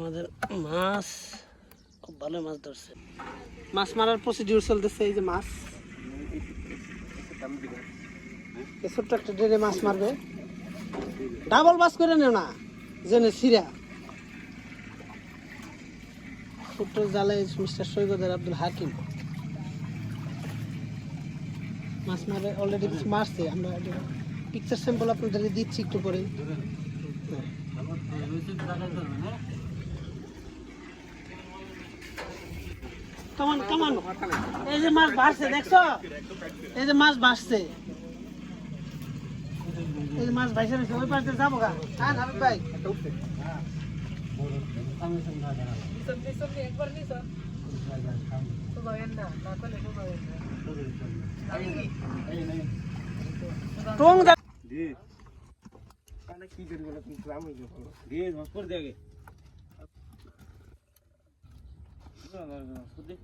আমাদের মাছ। খুব ভালো মাছ ধরছে। মাছ চলতেছে, এই যে মাছ। ছোট্ট একটা মাছ ডাবল মাছ করে নেও না, জেনে সিরা। ছোট্ট জালে মিস্টার সৈকতের আব্দুল হাকিম। মাছ মারে অলরেডি কিছু মারছে, আমরা পিকচার স্যাম্পল আপনাদের দিচ্ছি একটু পরে। কেমন কেমন? এই যে মাছ ভাসছে দেখছ? এই যে মাছ ভাসছে এই যে মাছ ভাসে রয়েছে ওই পাশে যাব গা। হ্যাঁ হাবিব ভাই। টং কি করি বলে তুমি গ্রামে দিয়ে করে కూర్చోండి కూర్చోండి